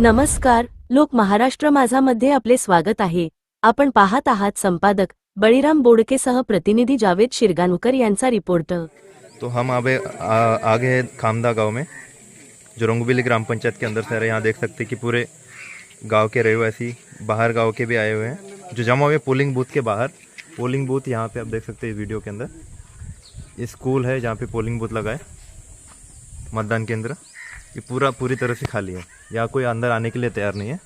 नमस्कार, लोक महाराष्ट्र माझामध्ये आपले स्वागत आहे. आपण पाहत आहात संपादक बळीराम बोडकेसह प्रतिनिधी जावेद शिरगानकर यांचा रिपोर्ट. तो हम आगे हैं खामदा गाँव में, जो रंगबिली ग्राम पंचायत के अंदर से यहाँ देख सकते कि पूरे गाँव के रहवासी, बाहर गाँव के भी आए हुए हैं, जो जमा हुए पोलिंग बूथ के बाहर। पोलिंग बूथ यहाँ पे आप देख सकते हैं वीडियो के अंदर। स्कूल है जहाँ पे पोलिंग बूथ लगा है, मतदान केंद्र। ये पूरा पूरी तरह से खाली है। यहाँ कोई अंदर आने के लिए तैयार नहीं है।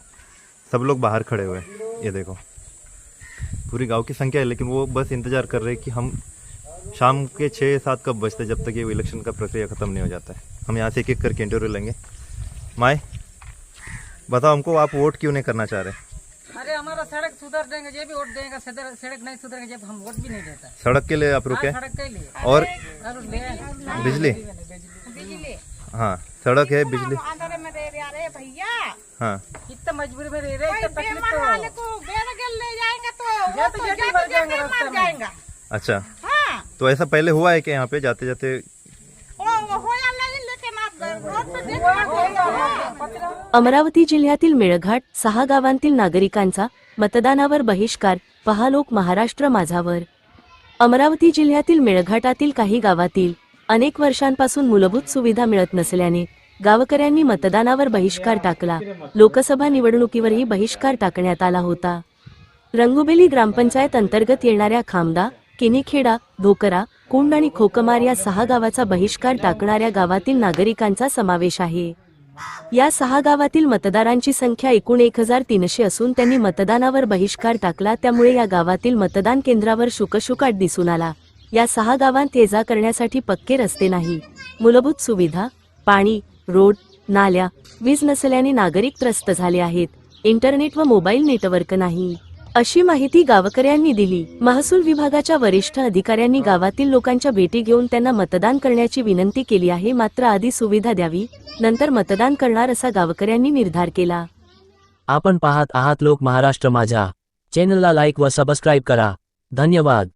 सब लोग बाहर खड़े हुए हैं। ये देखो। पूरी गाँव की संख्या है लेकिन वो बस इंतज़ार कर रहे हैं कि हम शाम के छः सात कब बजते जब तक ये इलेक्शन का प्रक्रिया ख़त्म नहीं हो जाता है। हम यहाँ से एक एक करके इंटरव्यू लेंगे। माए बताओ हमको आप वोट क्यों नहीं करना चाह रहे? अरे हमारा सड़क सुधर देंगे ये भी वोट देंगे। सड़क नहीं सुधरेंगे जब हम वोट भी नहीं देता। सड़क के लिए आप रुके? हाँ, सड़क के लिए। और बिजली? हाँ सड़क है बिजली। आंधळे मध्ये रे अरे भैया। हाँ। कितना मजबूरी में रह रहे हैं, तो में। अच्छा। हाँ। तो ऐसा पहले हुआ है कि यहाँ पे जाते जाते? देखो अमरावती जिल्ह्यातील मेळघाट सहा गावांतील नागरिकांचा मतदानावर बहिष्कार पहा लोक महाराष्ट्र माझावर. अमरावती जिल्ह्यातील मेळघाटातील काही गावातील अनेक वर्षांपासून मूलभूत सुविधा मिळत नसल्याने गावकऱ्यांनी मतदानावर बहिष्कार टाकला. लोकसभा निवडणुकीवरही बहिष्कार टाकण्यात आला होता. रंगुबेली ग्रामपंचायत अंतर्गत येणाऱ्या खामदा किनीखेडा धोकरा कुंड आणि खोकमार या सहा गावाचा बहिष्कार टाकणाऱ्या गावातील नागरिकांचा समावेश आहे. या सहा गावातील मतदारांची संख्या एकूण एक हजार तीनशे असून त्यांनी मतदानावर बहिष्कार टाकला. त्यामुळे या गावातील मतदान केंद्रावर शुकशुकाट दिसून आला. या सहा गावांत ये जा करण्यासाठी पक्के रस्ते नाही. मूलभूत सुविधा पाणी रोड नाल्या वीज नसल्याने नागरिक त्रस्त झाले आहेत. इंटरनेट व मोबाईल नेटवर्क नाही. अशी माहिती गावकऱ्यांनी दिली. महसूल विभागाच्या वरिष्ठ अधिकाऱ्यांनी गावातील लोकांच्या भेटी घेऊन त्यांना मतदान करण्याची विनंती केली आहे. मात्र आधी सुविधा द्यावी नंतर मतदान करणार असा गावकऱ्यांनी निर्धार केला. आपण पाहत आहात लोक महाराष्ट्र माझ्या. चॅनलला लाईक व सबस्क्राईब करा. धन्यवाद.